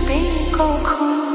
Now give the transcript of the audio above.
আসবে কখন?